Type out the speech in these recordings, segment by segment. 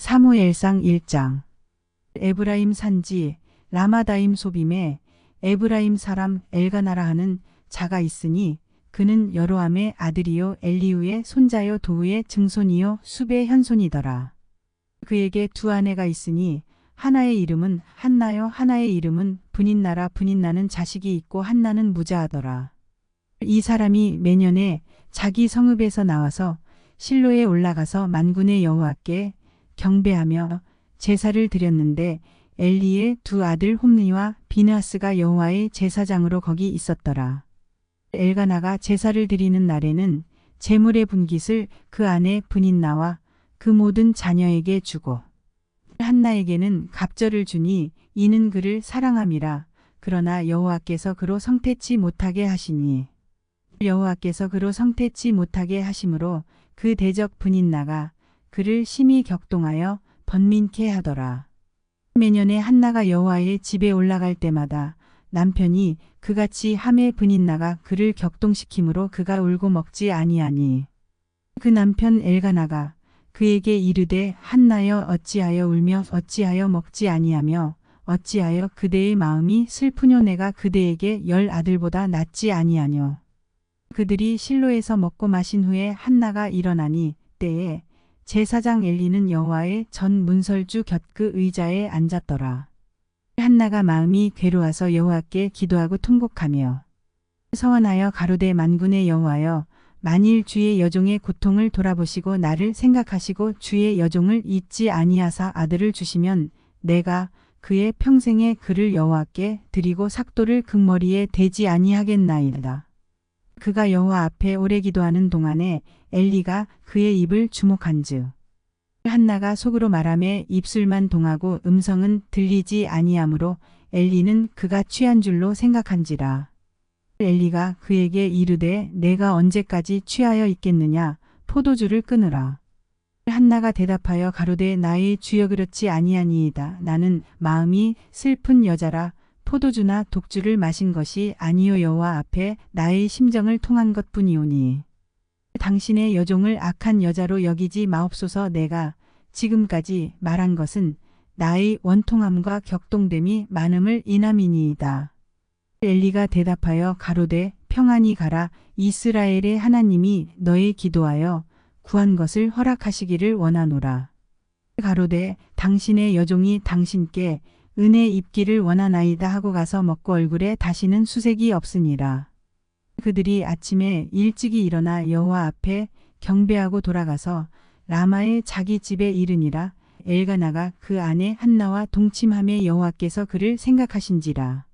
사무엘상 1장 에브라임 산지 라마다임 소빔에 에브라임 사람 엘가나라 하는 자가 있으니 그는 여로함의 아들이요 엘리우의 손자요 도우의 증손이요 숲의 현손이더라. 그에게 두 아내가 있으니 하나의 이름은 한나요 하나의 이름은 분인나라 분인나는 자식이 있고 한나는 무자하더라. 이 사람이 매년에 자기 성읍에서 나와서 실로에 올라가서 만군의 여호와께 경배하며 제사를 드렸는데 엘리의 두 아들 홈리와 비나스가 여호와의 제사장으로 거기 있었더라. 엘가나가 제사를 드리는 날에는 제물의 분깃을 그 안에 분인나와 그 모든 자녀에게 주고 한나에게는 갑절을 주니 이는 그를 사랑함이라 그러나 여호와께서 그로 성태치 못하게 하시니 여호와께서 그로 성태치 못하게 하심으로 그 대적 분인나가 그를 심히 격동하여 번민케 하더라. 매년에 한나가 여호와의 집에 올라갈 때마다 남편이 그같이 함의 분인나가 그를 격동시키므로 그가 울고 먹지 아니하니 그 남편 엘가나가 그에게 이르되 한나여 어찌하여 울며 어찌하여 먹지 아니하며 어찌하여 그대의 마음이 슬프뇨 내가 그대에게 열 아들보다 낫지 아니하뇨 그들이 실로에서 먹고 마신 후에 한나가 일어나니 때에 제사장 엘리는 여호와의 전 문설주 곁그 의자에 앉았더라. 한나가 마음이 괴로워서 여호와께 기도하고 통곡하며 서원하여 가로대 만군의 여호와여 만일 주의 여종의 고통을 돌아보시고 나를 생각하시고 주의 여종을 잊지 아니하사 아들을 주시면 내가 그의 평생에 그를 여호와께 드리고 삭도를 극머리에 대지 아니하겠나이다. 그가 여호와 앞에 오래 기도하는 동안에 엘리가 그의 입을 주목한즉 한나가 속으로 말함에 입술만 동하고 음성은 들리지 아니하므로 엘리는 그가 취한 줄로 생각한지라. 엘리가 그에게 이르되 내가 언제까지 취하여 있겠느냐 포도주를 끊으라. 한나가 대답하여 가로되 나의 주여 그렇지 아니하니이다. 나는 마음이 슬픈 여자라 포도주나 독주를 마신 것이 아니요 여호와 앞에 나의 심정을 통한 것뿐이오니. 당신의 여종을 악한 여자로 여기지 마옵소서 내가 지금까지 말한 것은 나의 원통함과 격동됨이 많음을 인함이니이다. 엘리가 대답하여 가로되 평안히 가라 이스라엘의 하나님이 너의 기도하여 구한 것을 허락하시기를 원하노라. 가로되 당신의 여종이 당신께 은혜 입기를 원하나이다 하고 가서 먹고 얼굴에 다시는 수색이 없으니라. 그들이 아침에 일찍이 일어나 여호와 앞에 경배하고 돌아가서 라마의 자기 집에 이르니라 엘가나가 그 아내 한나와 동침함에 여호와께서 그를 생각하신지라.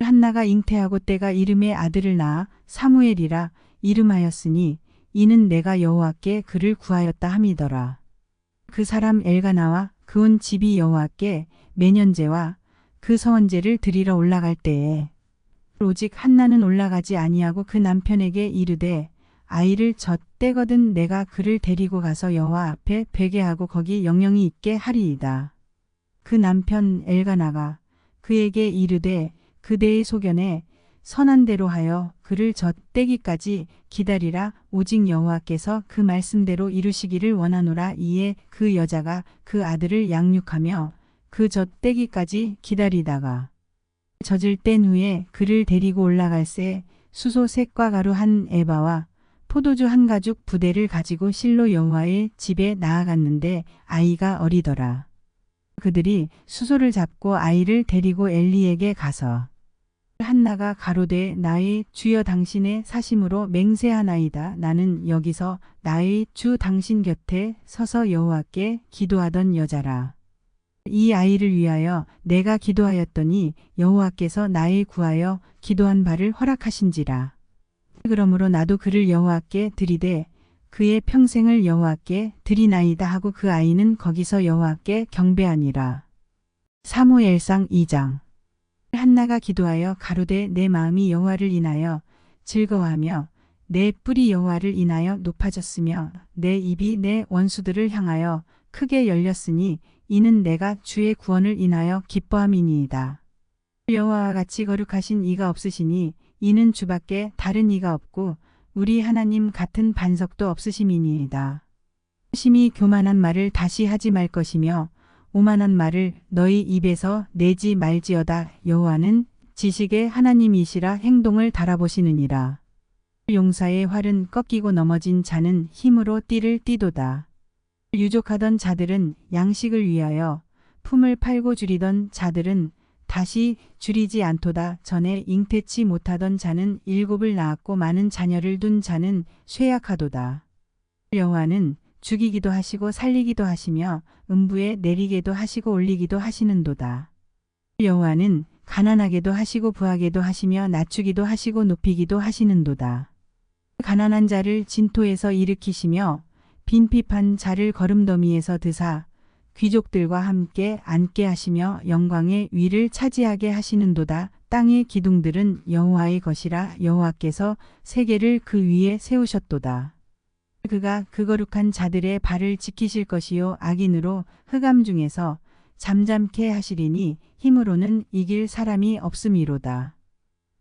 한나가 잉태하고 때가 이름의 아들을 낳아 사무엘이라 이름하였으니 이는 내가 여호와께 그를 구하였다 함이더라. 그 사람 엘가나와 그온 집이 여호와께 매년제와 그 서원제를 드리러 올라갈 때에 오직 한나는 올라가지 아니하고 그 남편에게 이르되 아이를 젖때거든 내가 그를 데리고 가서 여호와 앞에 베게 하고 거기 영영이 있게 하리이다. 그 남편 엘가나가 그에게 이르되 그대의 소견에 선한 대로 하여 그를 젖대기까지 기다리라 오직 여호와께서 그 말씀대로 이루시기를 원하노라 이에 그 여자가 그 아들을 양육하며 그 젖대기까지 기다리다가 젖을 뗀 후에 그를 데리고 올라갈새 수소 색과 가루 한 에바와 포도주 한 가죽 부대를 가지고 실로 여호와의 집에 나아갔는데 아이가 어리더라. 그들이 수소를 잡고 아이를 데리고 엘리에게 가서 한나가 가로되 나의 주여 당신의 사심으로 맹세하나이다. 나는 여기서 나의 주 당신 곁에 서서 여호와께 기도하던 여자라. 이 아이를 위하여 내가 기도하였더니 여호와께서 나의 구하여 기도한 바를 허락하신지라. 그러므로 나도 그를 여호와께 드리되 그의 평생을 여호와께 드리나이다 하고 그 아이는 거기서 여호와께 경배하니라. 사무엘상 2장 한나가 기도하여 가로되 내 마음이 여호와를 인하여 즐거워하며 내 뿔이 여호와를 인하여 높아졌으며 내 입이 내 원수들을 향하여 크게 열렸으니 이는 내가 주의 구원을 인하여 기뻐함이니이다. 여호와와 같이 거룩하신 이가 없으시니 이는 주밖에 다른 이가 없고 우리 하나님 같은 반석도 없으심이니이다. 심히 교만한 말을 다시 하지 말 것이며 오만한 말을 너희 입에서 내지 말지어다 여호와는 지식의 하나님이시라 행동을 달아보시느니라. 용사의 활은 꺾이고 넘어진 자는 힘으로 띠를 띠도다. 유족하던 자들은 양식을 위하여 품을 팔고 줄이던 자들은 다시 줄이지 않도다. 전에 잉태치 못하던 자는 일곱을 낳았고 많은 자녀를 둔 자는 쇠약하도다. 여호와는 죽이기도 하시고 살리기도 하시며 음부에 내리게도 하시고 올리기도 하시는도다. 여호와는 가난하게도 하시고 부하게도 하시며 낮추기도 하시고 높이기도 하시는도다. 가난한 자를 진토에서 일으키시며 빈핍한 자를 거름더미에서 드사 귀족들과 함께 앉게 하시며 영광의 위를 차지하게 하시는도다. 땅의 기둥들은 여호와의 것이라 여호와께서 세계를 그 위에 세우셨도다. 그가 그 거룩한 자들의 발을 지키실 것이요 악인으로 흑암 중에서 잠잠케 하시리니 힘으로는 이길 사람이 없음이로다.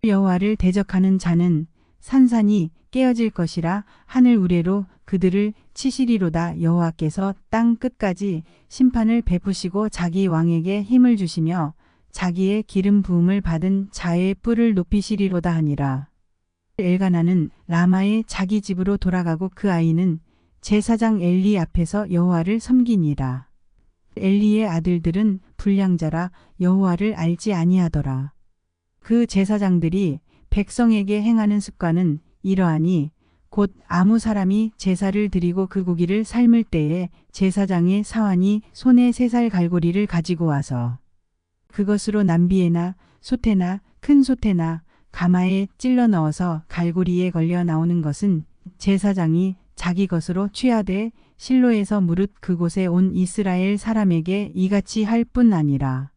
여호와를 대적하는 자는 산산이 깨어질 것이라 하늘 우레로 그들을 치시리로다 여호와께서 땅 끝까지 심판을 베푸시고 자기 왕에게 힘을 주시며 자기의 기름 부음을 받은 자의 뿔을 높이시리로다 하니라. 엘가나는 라마의 자기 집으로 돌아가고 그 아이는 제사장 엘리 앞에서 여호와를 섬기니라. 엘리의 아들들은 불량자라 여호와를 알지 아니하더라. 그 제사장들이 백성에게 행하는 습관은 이러하니 곧 아무 사람이 제사를 드리고 그 고기를 삶을 때에 제사장의 사환이 손에 세 살 갈고리를 가지고 와서 그것으로 남비에나 소태나 큰 소태나 가마에 찔러 넣어서 갈고리에 걸려 나오는 것은 제사장이 자기 것으로 취하되 실로에서 무릇 그곳에 온 이스라엘 사람에게 이같이 할 뿐 아니라.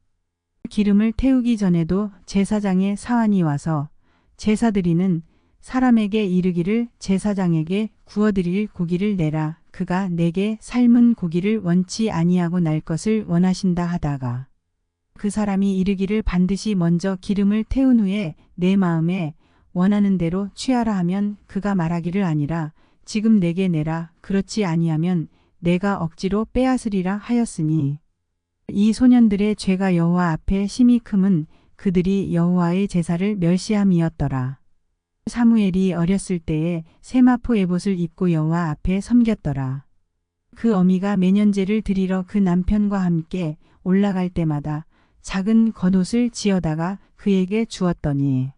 기름을 태우기 전에도 제사장의 사환이 와서 제사드리는 사람에게 이르기를 제사장에게 구워드릴 고기를 내라. 그가 내게 삶은 고기를 원치 아니하고 날 것을 원하신다 하다가 그 사람이 이르기를 반드시 먼저 기름을 태운 후에 내 마음에 원하는 대로 취하라 하면 그가 말하기를 아니라 지금 내게 내라 그렇지 아니하면 내가 억지로 빼앗으리라 하였으니 이 소년들의 죄가 여호와 앞에 심히 크은 그들이 여호와의 제사를 멸시함이었더라. 사무엘이 어렸을 때에 세마포 에봇을 입고 여호와 앞에 섬겼더라. 그 어미가 매년제를 드리러 그 남편과 함께 올라갈 때마다 작은 겉옷을 지어다가 그에게 주었더니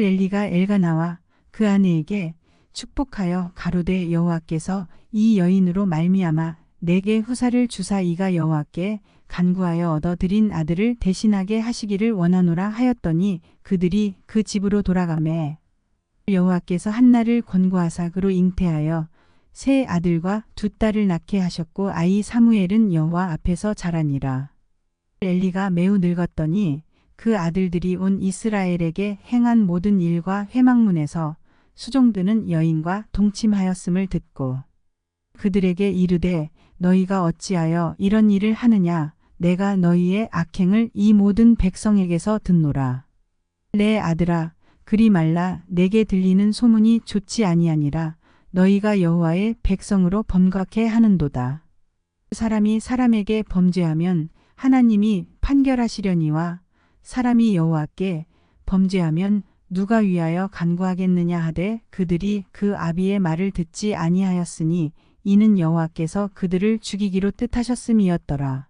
엘리가 엘가나와 그 아내에게 축복하여 가로되 여호와께서 이 여인으로 말미암아 내게 후사를 주사 이가 여호와께 간구하여 얻어 드린 아들을 대신하게 하시기를 원하노라 하였더니 그들이 그 집으로 돌아가매 여호와께서 한나를 권고하사 그로 잉태하여 세 아들과 두 딸을 낳게 하셨고 아이 사무엘은 여호와 앞에서 자라니라. 엘리가 매우 늙었더니 그 아들들이 온 이스라엘에게 행한 모든 일과 회막문에서 수종드는 여인과 동침하였음을 듣고 그들에게 이르되 너희가 어찌하여 이런 일을 하느냐 내가 너희의 악행을 이 모든 백성에게서 듣노라. 내 아들아 그리 말라 내게 들리는 소문이 좋지 아니하니라 너희가 여호와의 백성으로 범각해 하는도다. 사람이 사람에게 범죄하면 하나님이 판결하시려니와 사람이 여호와께 범죄하면 누가 위하여 간구하겠느냐 하되 그들이 그 아비의 말을 듣지 아니하였으니 이는 여호와께서 그들을 죽이기로 뜻하셨음이었더라.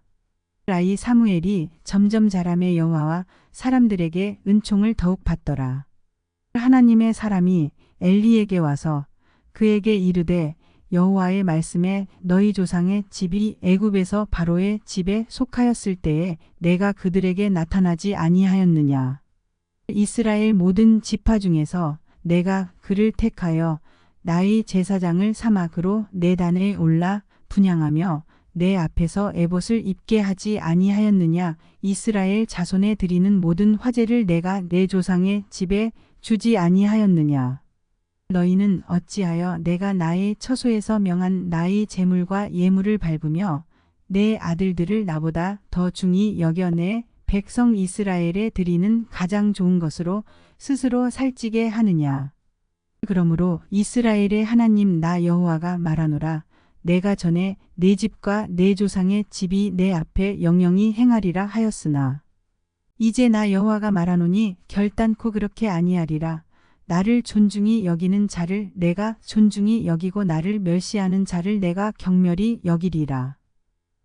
라이 사무엘이 점점 자람의 여호와와 사람들에게 은총을 더욱 받더라. 하나님의 사람이 엘리에게 와서 그에게 이르되 여호와의 말씀에 너희 조상의 집이 애굽에서 바로의 집에 속하였을 때에 내가 그들에게 나타나지 아니하였느냐. 이스라엘 모든 지파 중에서 내가 그를 택하여 나의 제사장을 사막으로 내 단에 올라 분양하며 내 앞에서 에봇을 입게 하지 아니하였느냐 이스라엘 자손에 드리는 모든 화제를 내가 내 조상의 집에 주지 아니하였느냐 너희는 어찌하여 내가 나의 처소에서 명한 나의 재물과 예물을 밟으며 내 아들들을 나보다 더 중히 여겨 내 백성 이스라엘에 드리는 가장 좋은 것으로 스스로 살찌게 하느냐. 그러므로 이스라엘의 하나님 나 여호와가 말하노라 내가 전에 내 집과 내 조상의 집이 내 앞에 영영이 행하리라 하였으나 이제 나 여호와가 말하노니 결단코 그렇게 아니하리라 나를 존중히 여기는 자를 내가 존중히 여기고 나를 멸시하는 자를 내가 경멸히 여기리라.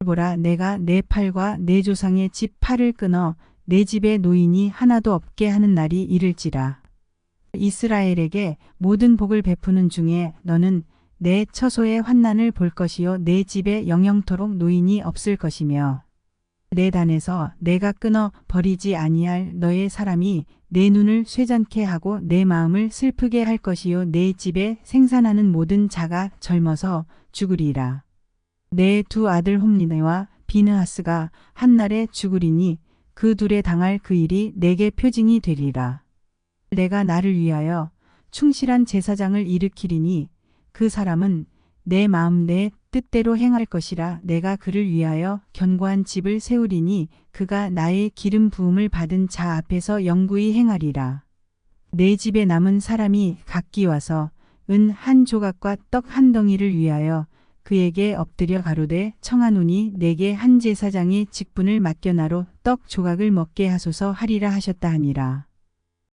보라 내가 내 팔과 내 조상의 집 팔을 끊어 내 집에 노인이 하나도 없게 하는 날이 이를지라. 이스라엘에게 모든 복을 베푸는 중에 너는 내 처소의 환난을 볼 것이요 내 집에 영영토록 노인이 없을 것이며 내 단에서 내가 끊어 버리지 아니할 너의 사람이 내 눈을 쇠잔케 하고 내 마음을 슬프게 할 것이요 내 집에 생산하는 모든 자가 젊어서 죽으리라. 내 두 아들 홈리네와 비느하스가 한날에 죽으리니 그 둘에 당할 그 일이 내게 표징이 되리라. 내가 나를 위하여 충실한 제사장을 일으키리니 그 사람은 내 마음 내 뜻대로 행할 것이라 내가 그를 위하여 견고한 집을 세우리니 그가 나의 기름 부음을 받은 자 앞에서 영구히 행하리라. 내 집에 남은 사람이 각기 와서 은 한 조각과 떡 한 덩이를 위하여 그에게 엎드려 가로되 청하노니 내게 한 제사장의 직분을 맡겨나로 떡 조각을 먹게 하소서 하리라 하셨다 하니라.